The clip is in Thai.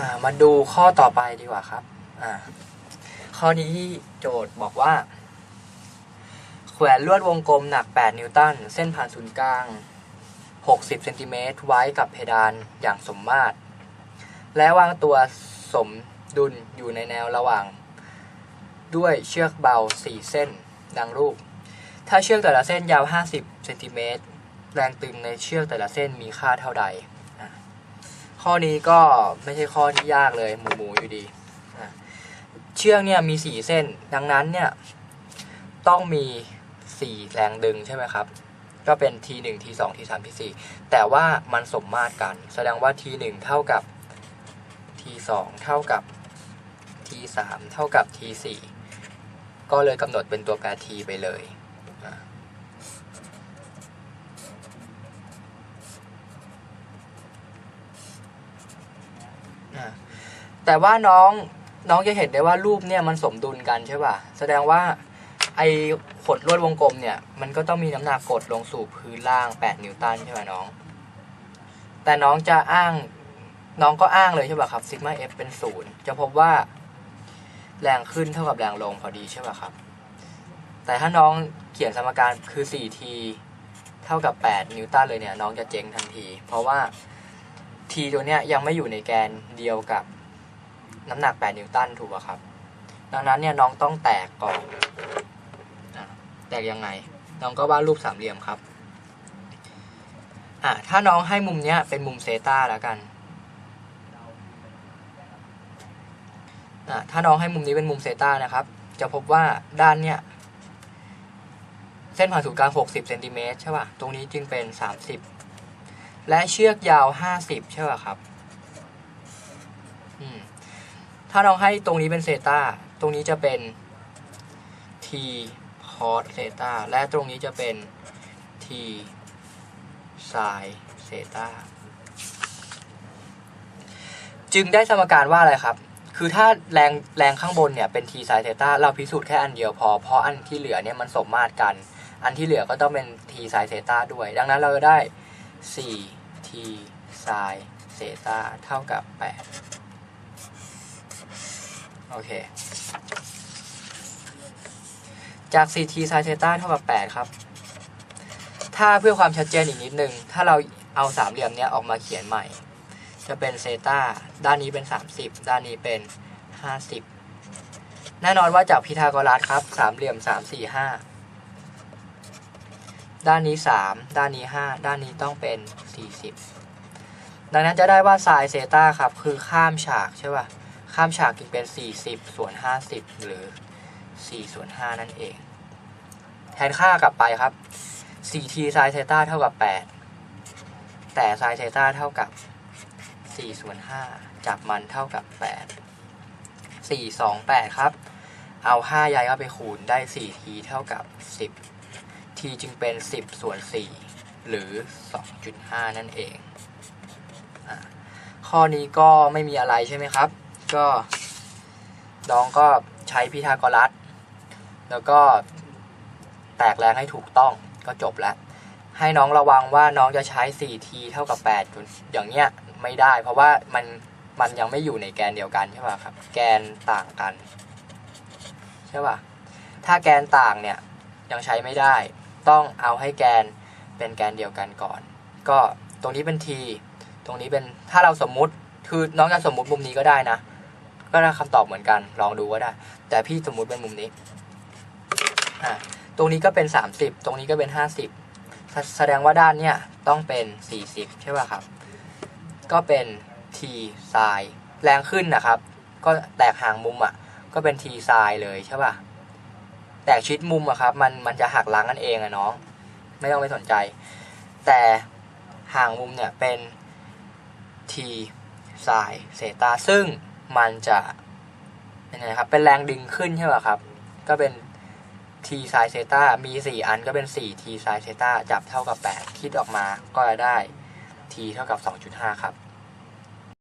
ามาดูข้อต่อไปดีกว่าครับ ข้อนี้โจทย์บอกว่า แขวนลวดวงกลมหนัก 8 นิวตัน เส้นผ่านศูนย์กลาง 60 เซนติเมตรไว้กับเพดานอย่างสมมาตร และวางตัวสมดุลอยู่ในแนวระหว่าง ด้วยเชือกเบา 4 เส้น ดังรูป ถ้าเชือกแต่ละเส้นยาว 50 เซนติเมตร แรงตึงในเชือกแต่ละเส้นมีค่าเท่าใด ข้อนี้ก็ไม่ใช่ข้อที่ยากเลยหมูหมูอยู่ดีเชือกเนี่ยมี4เส้น ดังนั้นเนี่ยต้องมี4แรงดึงใช่ไหมครับ ก็เป็น T1 T2 T3 T4 แต่ว่ามันสมมาตรกัน แสดงว่า T1 เท่ากับ T2 เท่ากับ T3 เท่ากับ T4 ก็เลยกำหนดเป็นตัวแปร T ไปเลยอะอะ แต่ว่าน้องน้องจะเห็นได้ว่ารูปเนี่ยมันสมดุลกันใช่ป่ะ แสดงว่าไอ้ขดลวดวงกลมเนี่ย มันก็ต้องมีน้ำหนักกดลงสู่พื้นล่าง 8 นิวตันใช่ไหมน้อง แต่น้องจะอ้างน้องก็อ้างเลยใช่ป่ะครับซิกมาเอฟเป็นศูนย์จะพบว่า แรงขึ้นเท่ากับแรงลงพอดีใช่ป่ะครับ แต่ถ้าน้องเขียนสมการคือ 4t เท่ากับ 8 นิวตันเลยเนี่ย น้องจะเจ๊งทันที เพราะว่า t ตัวเนี้ยยังไม่อยู่ในแกนเดียวกับน้ำหนัก 8 นิวตันถูกป่ะครับ ดังนั้นเนี่ยน้องต้องแตกก่อนแตกยังไง น้องก็วาดรูปสามเหลี่ยมครับอะถ้าน้องให้มุมเนี้ยเป็นมุมเซตาแล้วกันอะถ้าน้องให้มุมนี้เป็นมุมเซตานะครับ จะพบว่าด้านเนี้ยเส้นผ่านศูนย์กลาง 60เซนติเมตรใช่ป่ะ ตรงนี้จึงเป็น 30 และเชือกยาว 50 ใช่ป่ะครับถ้าเราให้ตรงนี้เป็นเซตาตรงนี้จะเป็น t cos เซตาและตรงนี้จะเป็น t sin เซตาจึงได้สมการว่าอะไรครับ คือถ้าแรงแรงข้างบนเนี่ยเป็น t sin เซตาเราพิสูจน์แค่อันเดียวพอ เพราะอันที่เหลือเนี่ยมันสมมาตรกัน อันที่เหลือก็ต้องเป็น t sin เซตาด้วย ดังนั้นเราจะได้ 4 t sin เซตาเท่ากับ 8 โอเค จาก 4t sin เซตาเท่ากับ 8 ครับ ถ้าเพื่อความชัดเจนอีกนิดนึง ถ้าเราเอาสามเหลี่ยมเนี้ยออกมาเขียนใหม่ จะเป็นเซตาด้านนี้เป็น 30 ด้านนี้เป็น 50 แน่นอนว่าจากพีทาโกรัสครับ สามเหลี่ยม 3 4 5 ด้านนี้ 3 ด้านนี้ 5 ด้านนี้ต้องเป็น 40 ดังนั้นจะได้ว่าไซน์เซตาครับ คือข้ามฉากใช่ป่ะ ข้ามฉากจึงเป็น 40 ส่วน 50 หรือ 4 ส่วน 5 นั่นเอง แทนค่ากลับไปครับ 4t sin เซตาเท่ากับ 8 แต่ sin เซตาเท่ากับ 4 ส่วน 5 จับมันเท่ากับ 8 4 2 8 ครับ เอา 5 ย้ายเข้าไปคูณได้ 4t เท่ากับ 10 จึงเป็น 10 ส่วน 4 หรือ 2.5 นั่นเองอข้อนี้ก็ไม่มีอะไรใช่ไหมครับ ก็น้องก็ใช้พีทาโกรัส แล้วก็แตกแรงให้ถูกต้องก็จบแล้ว ให้น้องระวังว่าน้องจะใช้ 4t เท่ากับ8จนอย่างเงี้ยไม่ได้ เพราะว่ามันมันยังไม่อยู่ในแกนเดียวกันใช่ป่ะครับ แกนต่างกัน ใช่ป่ะ ถ้าแกนต่างเนี่ยยังใช้ไม่ได้ ต้องเอาให้แกนเป็นแกนเดียวกันก่อน ก็ตรงนี้เป็น t ตรงนี้เป็นถ้าเราสมมุติคือน้องจะสมมุติมุมนี้ก็ได้นะ ก็ได้คำตอบเหมือนกันลองดูก็ได้ แต่พี่สมมุติเป็นมุมนี้อะตรงนี้ก็เป็น 30 ตรงนี้ก็เป็น 50แสแสดงว่าด้านเนี้ยต้องเป็น 40 ใช่ป่ะครับ ก็เป็น t sin แรงขึ้นนะครับ ก็แตกห่างมุมอะ ก็เป็น t sin เลยใช่ป่ะ แตกชิดมุมอะครับ มันมันจะหักล้างกันเองอะเน้องไม่ต้องไปสนใจ แต่ห่างมุมเนี่ยเป็น t sin เซตาซึ่งมันจะเป็นไงครับ เป็นแรงดึงขึ้นใช่ป่ะครับ ก็เป็น t sin เซตามี 4 อันก็เป็น 4 t sin เซตาจับเท่ากับ 8 คิดออกมาก็จะได้ t เท่ากับ 2.5 ครับ